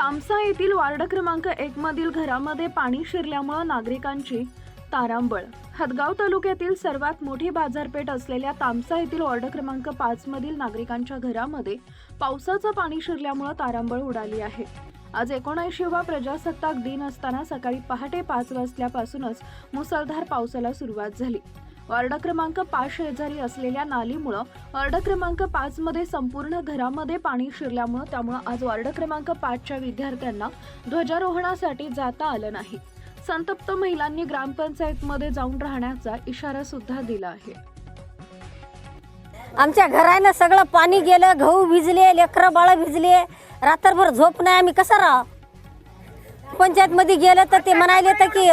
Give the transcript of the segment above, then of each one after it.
तामसा येथील वार्ड क्रमांक एक मधील घरामध्ये पाणी शिरल्यामुळे नागरिकांची तारांबळ. हदगाव तालुक्यातील सर्वात मोठी बाजारपेठ असलेल्या तामसा येथील वॉर्ड क्रमांक पाच मधील नागरिकांच्या घरामध्ये पावसाचं पाणी शिरल्यामुळे तारांबळ उडाली आहे. आज एकोणऐंशीवा प्रजासत्ताक दिन असताना सकाळी पहाटे पाच वाजल्यापासूनच मुसळधार पावसाला सुरुवात झाली. वार्ड क्रमांक पाच शेजारी असलेल्या नालीमुळं वार्ड क्रमांक पाच मध्ये संपूर्ण घरामध्ये पाणी शिरल्यामुळं त्यामुळं आज वार्ड क्रमांक पाचच्या विद्यार्थ्यांना ध्वजारोहणासाठी जाता आलं नाही. संतप्त महिलांनी ग्रामपंचायतमध्ये जाऊन राहण्याचा इशारा सुद्धा दिला आहे. आमच्या घरानं सगळं पाणी गेलं गहू भिजले लेकरं बाळ भिजले रात्रभर झोप नाही आम्ही कसं राह? पंचायत मध्ये गेलं तर ते म्हणाले तर की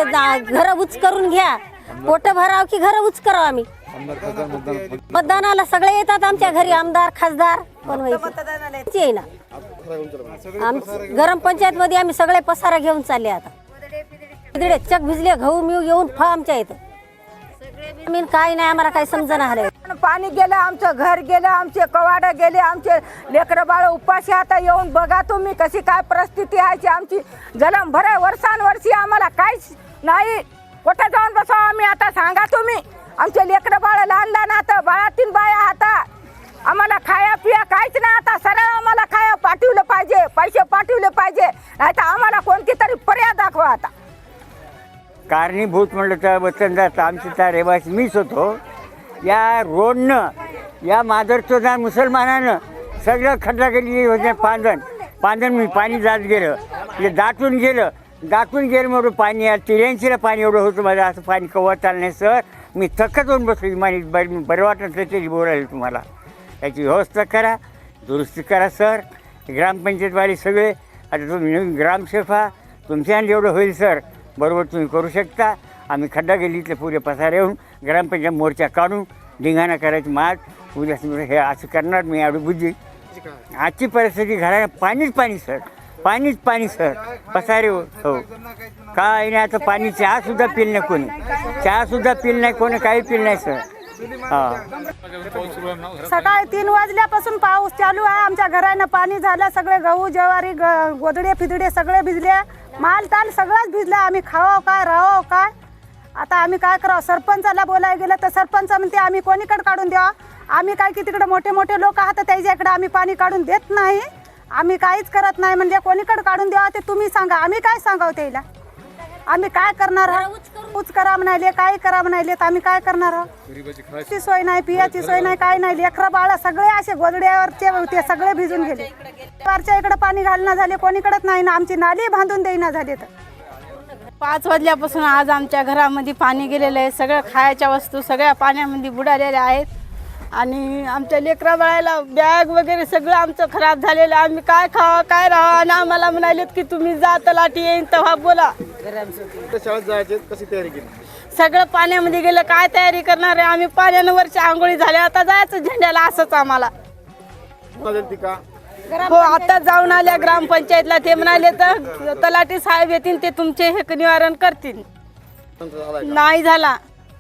घर उच करून घ्या. पोट भराव की घर उच करावं आम्ही मतदानाला सगळे येतात आमच्या घरी आमदार खासदार व्हायचे? ते येईना. आम गरम पंचायत मध्ये आम्ही सगळे पसारा घेऊन चालले आता. तिकडे चक भिजले गहू मिऊ येऊन फा आमच्या इथं. काय नाही आम्हाला काही समजणं आलं पाणी गेलं आमचं घर गेलं आमचे कवाड गेले आमचे लेकरं बाळ उपाशी आता येऊन बघा तुम्ही कशी काय परिस्थिती आहे आमची. जलम भरे वर्षानुवर्षी आम्हाला काहीच नाही. कुठं जाऊन बसावं आम्ही? आता सांगा तुम्ही. आमचे लेकरं बाळ लहान लहान आता बाळातीन बाया आता. आम्हाला खाया पिया काहीच नाही आता. सरळ आम्हाला खाया पाठवलं पाहिजे पैसे पाठवले पाहिजे. नाही तर आम्हाला कोणती तरी पर्याय दाखवा आता. कारणीभूत म्हणलं तर वतनदार आमचे त्या रहिवासी मीच होतो. या रोडनं या मादरचोदा मुसलमानानं सगळं खड्डा गेली होते पांधण पांधण मी पाणी जात गेलं. म्हणजे दाटून गेलं. दाटून गेलं म्हणून पाणी या तिऱ्याऐंशीला पाणी एवढं होतं माझं. असं पाणी कवत चाललं नाही सर. मी थक्कच होऊन बसलो. मानी बरं बरं वाटत नसलं तरी बोलायला तुम्हाला. याची व्यवस्था करा. दुरुस्ती करा सर. ग्रामपंचायतवाले सगळे. आता तुम्ही नवीन ग्रामसेवक आहात. तुमच्यानं जेवढं होईल सर. बरोबर तुम्ही करू शकता. आम्ही खड्डा गेली इथले पुरे पसार येऊन ग्रामपंचायत मोर्चा काढून धिंगाणा करायची मात उद्या हे असं करणार मी एवढी बुद्धी आजची परिस्थिती घराला पाणीच पाणी सर. पाणीच पाणी सर. पसारे हो. हो. काय नाही आता पाणी चहा सुद्धा पिल नाही कोणी. चहा सुद्धा पिल नाही कोणी काही पिल नाही सर. हां. सकाळी तीन वाजल्यापासून पाऊस चालू आहे. आमच्या घरानं पाणी झालं सगळे गहू ज्वारी ग गोदडे फिदडे सगळे भिजले. माल ताल सगळंच भिजलं. आम्ही खावं काय राहावं काय? आता आम्ही काय करावं? सरपंचाला बोलायला गेलं तर सरपंच म्हणते आम्ही कोणीकडे काढून द्यावं? आम्ही काय की तिकडे मोठे मोठे लोक आहात त्याच्याकडे आम्ही पाणी काढून देत नाही. आम्ही काहीच करत नाही म्हणजे कोणीकडे काढून द्यावं ते तुम्ही सांगा. आम्ही काय सांगावं त्याला? आम्ही काय करणार? आहोत उच करा म्हणाले काय करा म्हणाले तर आम्ही काय करणार? आहोत ची सोय नाही पियाची सोय नाही काय नाही. लेकरं बाळ सगळे असे गोदड्यावरचे होते सगळे भिजून गेले. वरच्या इकडे पाणी घालणं झाले कोणीकडेच नाही ना. आमची नाली बांधून देईना झाली तर. पाच वाजल्यापासून आज आमच्या घरामध्ये पाणी गेलेलं आहे. सगळं खायच्या वस्तू सगळ्या पाण्यामध्ये बुडालेल्या आहेत. आणि आमच्या लेकरा बाळाला बॅग वगैरे सगळं आमचं खराब झालेलं. आम्ही काय खावा काय राहावं? आणि आम्हाला म्हणालेत की तुम्ही जा तलाठी येईन तेव्हा बोला. कुठं शाळेत जायचे? कशी तयारी केली? सगळं पाण्यामध्ये गेलं. काय तयारी करणार आहे? आम्ही पाण्यानं वरच्या आंघोळी झाल्या आता जायचं झेंड्याला असंच आम्हाला. का? हो आता जाऊन आल्या ग्रामपंचायतला. ते म्हणाले तर तलाठी साहेब येतील ते तुमचे हे निवारण करतील. नाही झाला.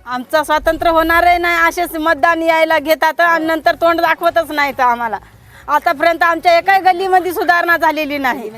आमचं स्वातंत्र्य होणार आहे नाही असेच मतदान यायला घेतात आणि नंतर तोंड दाखवतच नाही तर आम्हाला. आतापर्यंत आमच्या एकाही गल्लीमध्ये सुधारणा झालेली नाही.